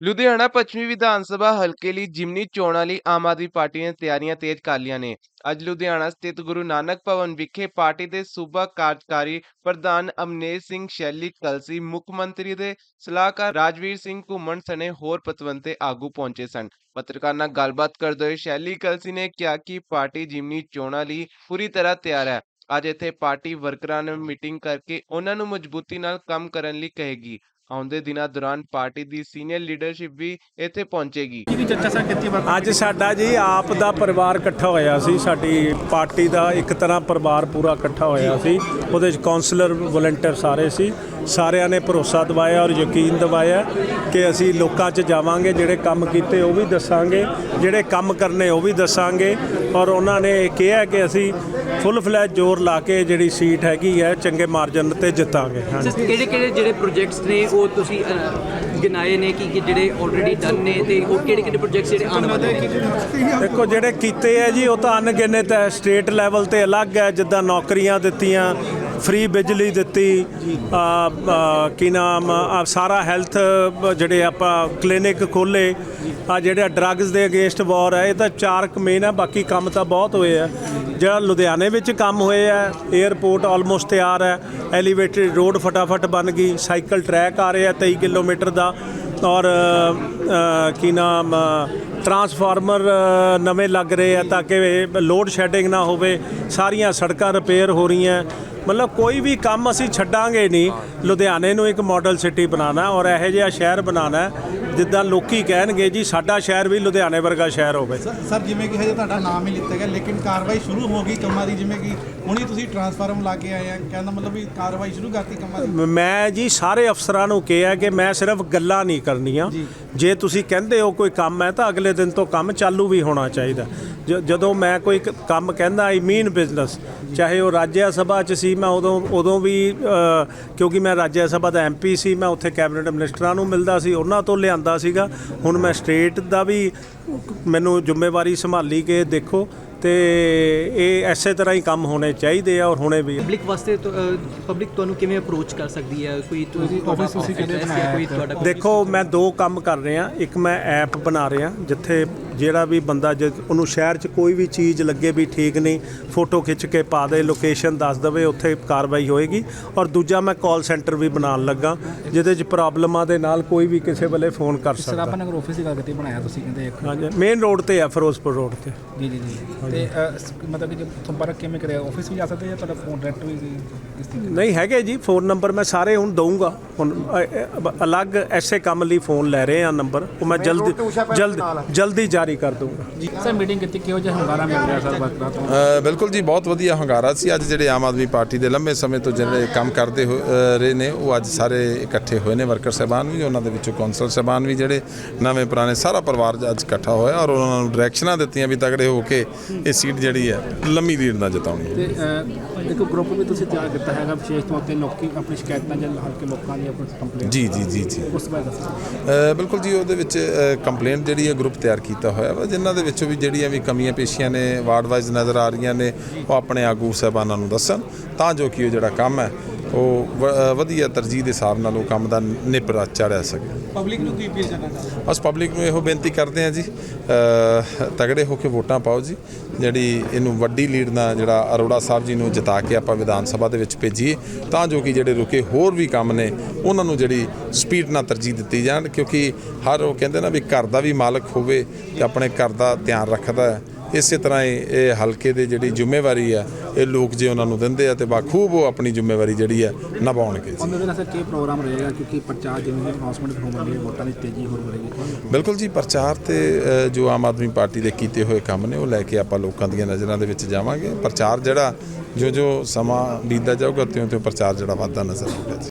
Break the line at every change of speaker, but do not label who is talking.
ਲੁਧਿਆਣਾ ਪੱਛਮੀ ਵਿਧਾਨ ਸਭਾ ਹਲਕੇ ਲਈ ਜਿਮਨੀ ਚੋਣਾਂ ਲਈ ਆਮ ਆਦਮੀ ਪਾਰਟੀ ਨੇ ਤਿਆਰੀਆਂ ਤੇਜ਼ ਕਰ ਲਈਆਂ ਨੇ। ਅੱਜ ਲੁਧਿਆਣਾ ਸਥਿਤ ਗੁਰੂ ਨਾਨਕ ਭਵਨ ਵਿਖੇ ਪਾਰਟੀ ਦੇ ਸੂਬਾ ਕਾਰਜਕਾਰੀ ਪ੍ਰਧਾਨ ਅਮਨੇਸ਼ ਸਿੰਘ ਸ਼ੈਲੀ, ਕਲਸੀ, ਮੁੱਖ ਮੰਤਰੀ ਦੇ ਸਲਾਹਕਾਰ ਰਾਜਵੀਰ ਸਿੰਘ ਘੁੰਮਣ ਸਣੇ ਹੋਰ ਪਤਵੰਤੇ ਆਗੂ ਪਹੁੰਚੇ ਸਨ। ਪੱਤਰਕਾਰ ਨਾਲ ਗੱਲਬਾਤ ਕਰਦੇ ਹੋਏ ਸ਼ੈਲੀ, ਕਲਸੀ ਨੇ ਕਿਹਾ ਕਿ ਪਾਰਟੀ ਜਿਮਨੀ ਚੋਣਾਂ ਲਈ ਪੂਰੀ ਤਰ੍ਹਾਂ ਤਿਆਰ ਹੈ। ਅੱਜ ਇੱਥੇ ਪਾਰਟੀ ਵਰਕਰਾਂ ਨਾਲ ਮੀਟਿੰਗ ਕਰਕੇ ਉਹਨਾਂ ਨੂੰ ਮਜ਼ਬੂਤੀ ਨਾਲ ਕੰਮ ਕਰਨ ਲਈ ਕਹੇਗੀ। ਆਉਂਦੇ ਦਿਨਾਂ ਦੌਰਾਨ ਪਾਰਟੀ ਦੀ ਸੀਨੀਅਰ ਲੀਡਰਸ਼ਿਪ ਵੀ ਇੱਥੇ ਪਹੁੰਚੇਗੀ।
ਚਰਚਾ ਕੀਤੀ
ਅੱਜ ਸਾਡਾ ਜੀ ਆਪ ਦਾ ਪਰਿਵਾਰ ਇਕੱਠਾ ਹੋਇਆ ਸੀ। ਸਾਡੀ ਪਾਰਟੀ ਦਾ ਇੱਕ ਤਰ੍ਹਾਂ ਪਰਿਵਾਰ ਪੂਰਾ ਇਕੱਠਾ ਹੋਇਆ ਸੀ। ਉਹਦੇ ਵਿੱਚ ਕਾਉਂਸਲਰ ਵੋਲੰਟੀਅਰ ਸਾਰੇ ਸੀ। ਸਾਰਿਆਂ ਨੇ ਭਰੋਸਾ ਦਿਵਾਇਆ ਔਰ ਯਕੀਨ ਦਿਵਾਇਆ ਕਿ ਅਸੀਂ ਲੋਕਾਂ 'ਚ ਜਾਵਾਂਗੇ ਜਿਹੜੇ ਕੰਮ ਕੀਤੇ ਉਹ ਵੀ ਦੱਸਾਂਗੇ ਜਿਹੜੇ ਕੰਮ ਕਰਨੇ ਉਹ ਵੀ ਦੱਸਾਂਗੇ। ਔਰ ਉਹਨਾਂ ਨੇ ਇਹ ਕਿਹਾ ਕਿ ਅਸੀਂ ਫੁੱਲ ਫਲੈਜ ਜ਼ੋਰ ਲਾ ਕੇ ਜਿਹੜੀ ਸੀਟ ਹੈਗੀ ਹੈ ਚੰਗੇ ਮਾਰਜਨ ਤੇ ਜਿੱਤਾਂਗੇ। ਹਾਂਜੀ।
ਕਿਹੜੇ ਕਿਹੜੇ ਜਿਹੜੇ ਪ੍ਰੋਜੈਕਟਸ ਨੇ ਉਹ ਤੁਸੀਂ ਗਿਣਾਏ ਨੇ ਕਿ ਕਿ ਜਿਹੜੇ ਆਲਰੇਡੀ ਡਨ ਨੇ ਤੇ ਉਹ ਕਿਹੜੇ ਕਿਹੜੇ ਪ੍ਰੋਜੈਕਟਸ ਜਿਹੜੇ ਆਉਣ ਵਾਲੇ ਨੇ?
ਦੇਖੋ ਜਿਹੜੇ ਕੀਤੇ ਆ ਜੀ ਉਹ ਤਾਂ ਅਣਗਿਣਤ ਹੈ ਸਟੇਟ ਲੈਵਲ ਤੇ ਅਲੱਗ ਹੈ ਜਿੱਦਾਂ ਨੌਕਰੀਆਂ ਦਿੱਤੀਆਂ ਫ੍ਰੀ ਬਿਜਲੀ ਦਿੱਤੀ ਕੀ ਨਾਮ ਆ, ਸਾਰਾ ਹੈਲਥ ਜਿਹੜੇ ਆਪਾਂ ਕਲੀਨਿਕ ਖੋਲੇ ਆ ਜਿਹੜੇ ਡਰੱਗਸ ਦੇ ਅਗੇਂਸਟ ਵਾਰ ਹੈ ਇਹ ਤਾਂ ਚਾਰ ਕੁ ਮੇਨ ਹੈ ਬਾਕੀ ਕੰਮ ਤਾਂ ਬਹੁਤ ਹੋਏ ਆ। ਜਿਹੜਾ ਲੁਧਿਆਣੇ ਵਿੱਚ ਕੰਮ ਹੋਏ ਆ 에ਅਰਪੋਰਟ ਆਲਮੋਸਟ ਤਿਆਰ ਹੈ ਐਲੀਵੇਟਡ ਰੋਡ ਫਟਾਫਟ ਬਣ ਗਈ ਸਾਈਕਲ ਟਰੈਕ ਆ ਰਿਹਾ 23 ਕਿਲੋਮੀਟਰ ਦਾ ਔਰ ਕੀ ਨਾਮ ਟਰਾਂਸਫਾਰਮਰ ਨਵੇਂ ਲੱਗ ਰਹੇ ਆ ਤਾਂ ਕਿ ਲੋਡ ਸ਼ੈਡਿੰਗ ਨਾ ਹੋਵੇ, ਸਾਰੀਆਂ ਸੜਕਾਂ ਰਿਪੇਅਰ ਹੋ ਰਹੀਆਂ। ਮਤਲਬ ਕੋਈ ਵੀ ਕੰਮ ਅਸੀਂ ਛੱਡਾਂਗੇ ਨਹੀਂ। ਲੁਧਿਆਣੇ ਨੂੰ ਇੱਕ ਮਾਡਲ ਸਿਟੀ ਬਣਾਉਣਾ ਔਰ ਇਹੋ ਜਿਹਾ ਸ਼ਹਿਰ ਬਣਾਉਣਾ। ਜਿੱਦਾਂ ਲੋਕੀ ਕਹਿਣਗੇ ਜੀ ਸਾਡਾ ਸ਼ਹਿਰ ਵੀ ਲੁਧਿਆਣੇ ਵਰਗਾ ਸ਼ਹਿਰ ਹੋਵੇ।
ਸਰ ਜਿਵੇਂ ਕਿ ਹਜੇ ਤੁਹਾਡਾ ਨਾਮ ਹੀ ਲਿੱਤਾ ਗਿਆ ਲੇਕਿਨ ਕਾਰਵਾਈ ਸ਼ੁਰੂ ਹੋ ਗਈ ਕੰਮਾਂ ਦੀ ਜਿਵੇਂ ਕਿ ਹੁਣੀ ਤੁਸੀਂ ਟਰਾਂਸਫਾਰਮ ਲਾ ਕੇ ਆਏ ਆ ਕਹਿੰਦਾ ਮਤਲਬ ਵੀ ਕਾਰਵਾਈ ਸ਼ੁਰੂ ਕਰਤੀ ਕੰਮਾਂ ਦੀ।
ਮੈਂ ਜੀ ਸਾਰੇ ਅਫਸਰਾਂ ਨੂੰ ਕਿਹਾ ਕਿ ਮੈਂ ਸਿਰਫ ਗੱਲਾਂ ਨਹੀਂ ਕਰਨੀਆਂ। ਜੇ ਤੁਸੀਂ ਕਹਿੰਦੇ ਹੋ ਕੋਈ ਕੰਮ ਹੈ ਤਾਂ ਅਗਲੇ ਦਿਨ ਤੋਂ ਕੰਮ ਚਾਲੂ ਵੀ ਹੋਣਾ ਚਾਹੀਦਾ। ਜਦੋਂ ਮੈਂ ਕੋਈ ਕੰਮ ਕਹਿੰਦਾ ਆਈ ਮੀਨ ਬਿਜ਼ਨਸ ਚਾਹੇ ਉਹ ਰਾਜ ਸਭਾ ਚ ਸੀ ਮੈਂ ਉਦੋਂ ਉਦੋਂ ਵੀ ਕਿਉਂਕਿ ਮੈਂ ਰਾਜ ਸਭਾ ਦਾ ਐਮਪੀ ਸੀ ਮੈਂ ਉੱਥੇ ਕੈਬਨਿਟ ਮਿਨਿਸਟਰਾਂ ਨੂੰ ਮਿਲਦਾ ਸੀ ਉਹਨਾਂ ਤੋਂ ਲਿਆਂਦਾ ਸੀਗਾ ਹੁਣ ਮੈਂ ਸਟੇਟ ਦਾ ਵੀ ਮੈਨੂੰ ਜ਼ਿੰਮੇਵਾਰੀ ਸੰਭਾਲੀ ਕੇ ਦੇਖੋ ਤੇ ਇਹ ਐਸੇ ਤਰ੍ਹਾਂ ਹੀ ਕੰਮ ਹੋਣੇ ਚਾਹੀਦੇ ਆ ਔਰ ਹੋਣੇ ਵੀ।
ਪਬਲਿਕ ਵਾਸਤੇ ਪਬਲਿਕ ਤੁਹਾਨੂੰ ਕਿਵੇਂ ਅਪਰੋਚ ਕਰ ਸਕਦੀ ਹੈ ਕੋਈ ਆਫਿਸ ਤੁਸੀਂ ਕਹਿੰਦੇ ਤੁਹਾਡਾ
ਦੇਖੋ ਮੈਂ ਦੋ ਕੰਮ ਕਰ ਰਿਹਾ ਇੱਕ ਮੈਂ ਐਪ ਬਣਾ ਰਿਹਾ ਜਿੱਥੇ ਜਿਹੜਾ ਵੀ ਬੰਦਾ ਜੇ ਉਹਨੂੰ ਸ਼ਹਿਰ 'ਚ ਕੋਈ ਵੀ ਚੀਜ਼ ਲੱਗੇ ਵੀ ਠੀਕ ਨਹੀਂ ਫੋਟੋ ਖਿੱਚ ਕੇ ਪਾ ਦੇ ਲੋਕੇਸ਼ਨ ਦੱਸ ਦਵੇ ਉੱਥੇ ਕਾਰਵਾਈ ਹੋਏਗੀ। ਔਰ ਦੂਜਾ ਮੈਂ ਕਾਲ ਸੈਂਟਰ ਵੀ ਬਣਾਉਣ ਲੱਗਾ ਜਿਹਦੇ 'ਚ ਪ੍ਰੋਬਲਮਾਂ ਦੇ ਨਾਲ ਕੋਈ ਵੀ ਕਿਸੇ ਵੇਲੇ ਫੋਨ ਕਰ
ਸਰ
ਸਕਦਾ।
ਆਪਾਂ ਨਗਰ ਆਫਿਸ ਦੀ ਗੱਲ ਕੀਤੀ ਬਣਾਇਆ ਤੁਸੀਂ ਕਹਿੰਦੇ ਇੱਕ
ਹਾਂਜੀ ਮੇਨ ਰੋਡ ਤੇ ਆ ਫਿਰੋਜ਼ਪੁਰ ਰੋਡ ਤੇ।
ਜੀ ਜੀ ਜੀ। ਤੇ ਅ, ਮਤਲਬ ਕਿ ਜੇ ਸੰਪਰਕ ਕਿਵੇਂ ਕਰਿਆ? ਆਫਿਸ ਵੀ ਜਾ ਸਕਦੇ ਜਾਂ ਤੁਹਾਡਾ ਫੋਨ ਡਾਇਰੈਕਟ ਵੀ ਇਸ
ਨਹੀਂ ਹੈਗੇ ਜੀ ਫੋਨ ਨੰਬਰ ਮੈਂ ਸਾਰੇ ਹੁਣ ਦਊਂਗਾ। ਹੁਣ ਅ, ਅ, ਅਲੱਗ ਐਸੇ ਕੰਮ ਲਈ ਫੋਨ ਲੈ ਰਹੇ ਆ ਨੰਬਰ ਉਹ ਮੈਂ ਜਲਦੀ ਜਲਦ ਜਲਦੀ ਜਾਰੀ ਕਰ ਦਊਂਗਾ
ਸਰ ਮੀਟਿੰਗ ਕੀਤੀ ਕਿਹੋ ਜਿਹਾ ਹੰਗਾਰਾ ਮਿਲ ਰਿਹਾ ਸਰ ਵਰਕਰਾਂ ਤੋਂ
ਬਿਲਕੁਲ ਜੀ ਬਹੁਤ ਵਧੀਆ ਹੰਗਾਰਾ ਸੀ। ਅੱਜ ਜਿਹੜੇ ਆਮ ਆਦਮੀ ਪਾਰਟੀ ਦੇ ਲੰਬੇ ਸਮੇਂ ਤੋਂ ਜਿਹੜੇ ਕੰਮ ਕਰਦੇ ਹੋ- ਅ, ਰਹੇ ਨੇ ਉਹ ਅੱਜ ਸਾਰੇ ਇਕੱਠੇ ਹੋਏ ਨੇ। ਵਰਕਰ ਸਹਿਬਾਨ ਵੀ ਉਹਨਾਂ ਦੇ ਵਿੱਚੋਂ ਕੌਂਸਲ ਸਹਿਬਾਨ ਵੀ ਜਿਹੜੇ ਨਵੇਂ ਪੁਰਾਣੇ ਸਾਰਾ ਪਰਿਵਾਰ ਅੱਜ ਇਕੱਠਾ ਹੋਇਆ ਔਰ ਉਹਨਾਂ ਨੂੰ ਡਾਇਰੈਕਸ਼ਨਾਂ ਦਿੱਤੀਆਂ ਵੀ ਤਗੜੇ ਹੋ ਕੇ ਇਹ ਸੀਟ ਜਿਹੜੀ ਹੈ ਲੰਮੀ ਲੀਡ ਨਾਲ ਜਿਤਾਉਣੀ ਹੈ।
ਤੇ ਇੱਕ ਗਰੁੱਪ ਵੀ ਤੁਸੀਂ ਤਿਆਰ ਕੀਤਾ ਹੈਗਾ ਵਿਸ਼ੇਸ਼ ਤੌਰ ਤੇ ਲੋਕੀ ਆਪਣੀ ਸ਼ਿਕਾਇਤਾਂ ਜਾਂ ਹਲਕੇ ਲੋਕਾਂ ਦੀ ਆਪਣੀ ਕੰਪਲੇਂਟ
ਜੀ ਜੀ ਜੀ ਜੀ।
ਉਸ ਬਾਰੇ ਦੱਸੋ।
ਅ, ਬਿਲਕੁਲ ਜੀ ਉਹਦੇ ਵਿੱਚ ਕੰਪਲੇਂਟ ਜਿਹੜੀ ਹੈ ਗਰੁੱਪ ਤਿਆਰ ਕੀਤਾ ਹੋਇਆ ਵਾ, ਜਿਨ੍ਹਾਂ ਦੇ ਵਿੱਚੋਂ ਵੀ ਜਿਹੜੀਆਂ ਵੀ ਕਮੀਆਂ ਪੇਸ਼ੀਆਂ ਨੇ, ਵਾਰਡ ਵਾਈਜ਼ ਨਜ਼ਰ ਆ ਰਹੀਆਂ ਨੇ, ਉਹ ਆਪਣੇ ਆਗੂ ਸਾਹਿਬਾਨਾਂ ਨੂੰ ਦੱਸਣ, ਤਾਂ ਜੋ ਕਿ ਉਹ ਜਿਹੜਾ ਕੰਮ ਹੈ ਉਹ ਵ- ਵਧੀਆ ਤਰਜੀਹ ਦੇ ਹਿਸਾਬ ਨਾਲ ਉਹ ਕੰਮ ਦਾ ਨਿਪਰਾ ਚਾੜਿਆ ਸਕੇ
ਪਬਲਿਕ ਨੂੰ ਕੀ ਅਪੀਲ ਕਰਨਾ ਚਾਹੁੰਦੇ
ਬਸ ਪਬਲਿਕ ਨੂੰ ਇਹੋ ਬੇਨਤੀ ਕਰਦੇ ਹਾਂ ਜੀ ਅ, ਤਗੜੇ ਹੋ ਕੇ ਵੋਟਾਂ ਪਾਓ ਜੀ ਜਿਹੜੀ ਇਹਨੂੰ ਵੱਡੀ ਲੀਡ ਨਾਲ ਜਿਹੜਾ ਅਰੋੜਾ ਸਾਹਿਬ ਜੀ ਨੂੰ ਜਿਤਾ ਕੇ ਆਪਾਂ ਵਿਧਾਨ ਸਭਾ ਦੇ ਵਿੱਚ ਭੇਜੀਏ ਤਾਂ ਜੋ ਕਿ ਜਿਹੜੇ ਰੁਕੇ ਹੋਰ ਵੀ ਕੰਮ ਨੇ ਉਹਨਾਂ ਨੂੰ ਜਿਹੜੀ ਸਪੀਡ ਨਾਲ ਤਰਜੀਹ ਦਿੱਤੀ ਜਾਣ ਕਿਉਂਕਿ ਹਰ ਉਹ ਕਹਿੰਦੇ ਨਾ ਵੀ ਘਰ ਦਾ ਵੀ ਮਾਲਕ ਹੋਵੇ ਤੇ ਆਪਣੇ ਘਰ ਦਾ ਧਿਆਨ ਰੱਖਦਾ ਹੈ। ਇਸੇ ਤਰ੍ਹਾਂ ਇਹ ਹਲਕੇ ਦੇ ਜਿਹੜੀ ਜ਼ਿੰਮੇਵਾਰੀ ਆ ਇਹ ਲੋਕ ਜੇ ਉਹਨਾਂ ਨੂੰ ਦਿੰਦੇ ਆ ਤੇ ਬਾਖੂਬ ਉਹ ਆਪਣੀ ਜ਼ਿੰਮੇਵਾਰੀ ਜਿਹੜੀ ਹੈ ਨਿਭਾਉਣਗੇ ਜੀ।
ਉਹਦੇ ਨਾਲ ਸਰ ਕੀ ਪ੍ਰੋਗਰਾਮ ਰਹੇਗਾ? ਕਿਉਂਕਿ ਪ੍ਰਚਾਰ ਜਿਵੇਂ ਜਿਵੇਂ ਅਨਾਉਂਸਮੈਂਟ ਹੋਣ ਵਾਲੀ ਹੈ ਵੋਟਾਂ ਦੀ ਤੇਜ਼ੀ ਹੋਰ ਵਧੇਗੀ।
ਬਿਲਕੁਲ ਜੀ ਪ੍ਰਚਾਰ ਤੇ ਜੋ ਆਮ ਆਦਮੀ ਪਾਰਟੀ ਦੇ ਕੀਤੇ ਹੋਏ ਕੰਮ ਨੇ ਉਹ ਲੈ ਕੇ ਆਪਾਂ ਲੋਕਾਂ ਦੀਆਂ ਨਜ਼ਰਾਂ ਦੇ ਵਿੱਚ ਜਾਵਾਂਗੇ। ਪ੍ਰਚਾਰ ਜਿਹੜਾ ਜੋ ਜੋ ਸਮਾਂ ਬੀਤਦਾ ਜਾਊਗਾ ਤਿਉਂ ਤਿਉਂ ਪ੍ਰਚਾਰ ਜਿਹੜਾ ਵੱਧਦਾ ਨਜ਼ਰ ਆਊਗਾ